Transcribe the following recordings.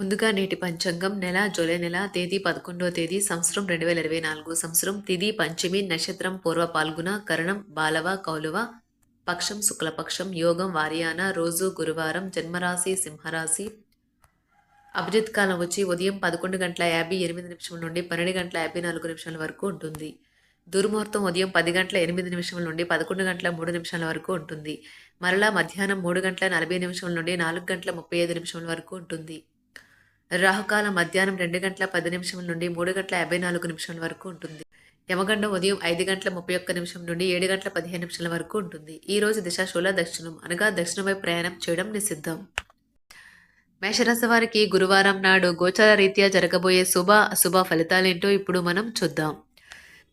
ముందుగా నేటి పంచాంగం నెల జూలై నెల తేదీ పదకొండవ తేదీ సంవత్సరం రెండు వేల ఇరవై నాలుగు సంవత్సరం తిది పంచమి నక్షత్రం పూర్వ పాల్గొన కరణం బాలవ కౌలువ పక్షం శుక్లపక్షం యోగం వారియాన రోజు గురువారం జన్మరాశి సింహరాశి. అభిజిత్ కాలం వచ్చి ఉదయం పదకొండు గంటల యాభై ఎనిమిది నిమిషం నుండి పన్నెండు గంటల యాభై నాలుగు నిమిషాల వరకు ఉంటుంది. దుర్ముహూర్తం ఉదయం పది గంటల ఎనిమిది నిమిషం నుండి పదకొండు గంటల మూడు నిమిషాల వరకు ఉంటుంది. మరలా మధ్యాహ్నం మూడు గంటల నలభై నిమిషం నుండి నాలుగు గంటల ముప్పై ఐదు నిమిషం వరకు ఉంటుంది. రాహుకాలం మధ్యాహ్నం రెండు గంటల పది నిమిషం నుండి మూడు గంటల యాభై నాలుగు నిమిషాల వరకు ఉంటుంది. యమగండం ఉదయం ఐదు గంటల ముప్పై ఒక్క నిమిషం నుండి ఏడు గంటల పదిహేను నిమిషాల వరకు ఉంటుంది. ఈ రోజు దిశాశూల దక్షిణం అనగా దక్షిణమై ప్రయాణం చేయడం నిషిద్ధం. మేషరాశి వారికి గురువారం నాడు గోచార రీత్యా జరగబోయే శుభ అశుభ ఫలితాలేంటో ఇప్పుడు మనం చూద్దాం.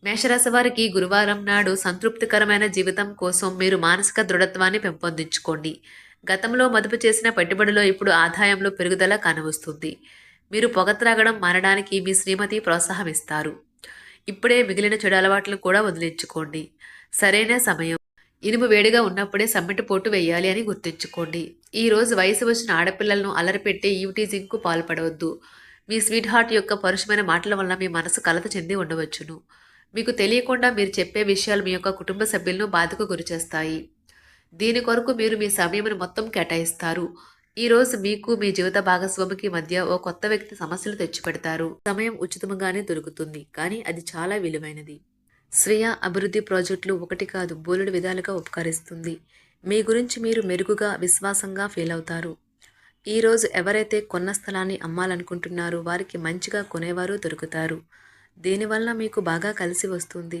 మేషరాశి వారికి గురువారం నాడు సంతృప్తికరమైన జీవితం కోసం మీరు మానసిక దృఢత్వాన్ని పెంపొందించుకోండి. గతంలో మదుపు చేసిన పెట్టుబడిలో ఇప్పుడు ఆదాయంలో పెరుగుదల కనవస్తుంది మీరు పొగ త్రాగడం మారడానికి మీ శ్రీమతి ప్రోత్సాహం ఇస్తారు ఇప్పుడే మిగిలిన చెడు అలవాట్లను కూడా వదిలించుకోండి. సరైన సమయం. ఇనుము వేడిగా ఉన్నప్పుడే సమ్మెట పోటు వేయాలి అని గుర్తుంచుకోండి. ఈరోజు వయసు వచ్చిన ఆడపిల్లలను అలరపెట్టే ఈవిటీజింగ్కు పాల్పడవద్దు. మీ స్వీట్ హార్ట్ యొక్క పరుషమైన మాటల వల్ల మీ మనసు కలత చెంది ఉండవచ్చును. మీకు తెలియకుండా మీరు చెప్పే విషయాలు మీ యొక్క కుటుంబ సభ్యులను బాధకు గురిచేస్తాయి. దీని కొరకు మీరు మీ సమయమును మొత్తం కేటాయిస్తారు. ఈరోజు మీకు మీ జీవిత భాగస్వామికి మధ్య ఓ కొత్త వ్యక్తి సమస్యలు తెచ్చిపెడతారు. సమయం ఉచితంగానే దొరుకుతుంది కానీ అది చాలా విలువైనది. స్వీయ అభివృద్ధి ప్రాజెక్టులు ఒకటి కాదు బోలెడు విధాలుగా ఉపకరిస్తుంది. మీ గురించి మీరు మెరుగుగా విశ్వాసంగా ఫీల్ అవుతారు. ఈరోజు ఎవరైతే కొన్న స్థలాన్ని అమ్మాలనుకుంటున్నారో వారికి మంచిగా కొనేవారు దొరుకుతారు. దీనివల్ల మీకు బాగా కలిసి వస్తుంది.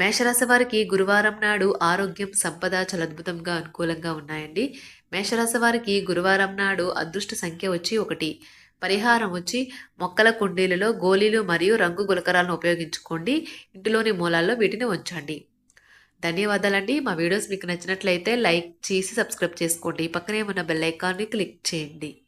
మేషరాశి వారికి గురువారం నాడు ఆరోగ్యం సంపద చాలా అద్భుతంగా అనుకూలంగా ఉన్నాయండి. మేషరాశి వారికి గురువారం నాడు అదృష్ట సంఖ్య వచ్చి ఒకటి. పరిహారం వచ్చి మొక్కల కుండీలలో గోళీలు మరియు రంగు గులకరాలను ఉపయోగించుకోండి. ఇంటిలోని మూలాల్లో వీటిని ఉంచండి. ధన్యవాదాలండి. మా వీడియోస్ మీకు నచ్చినట్లయితే లైక్ చేసి సబ్స్క్రైబ్ చేసుకోండి. పక్కనే ఉన్న బెల్ ఐకాన్ని క్లిక్ చేయండి.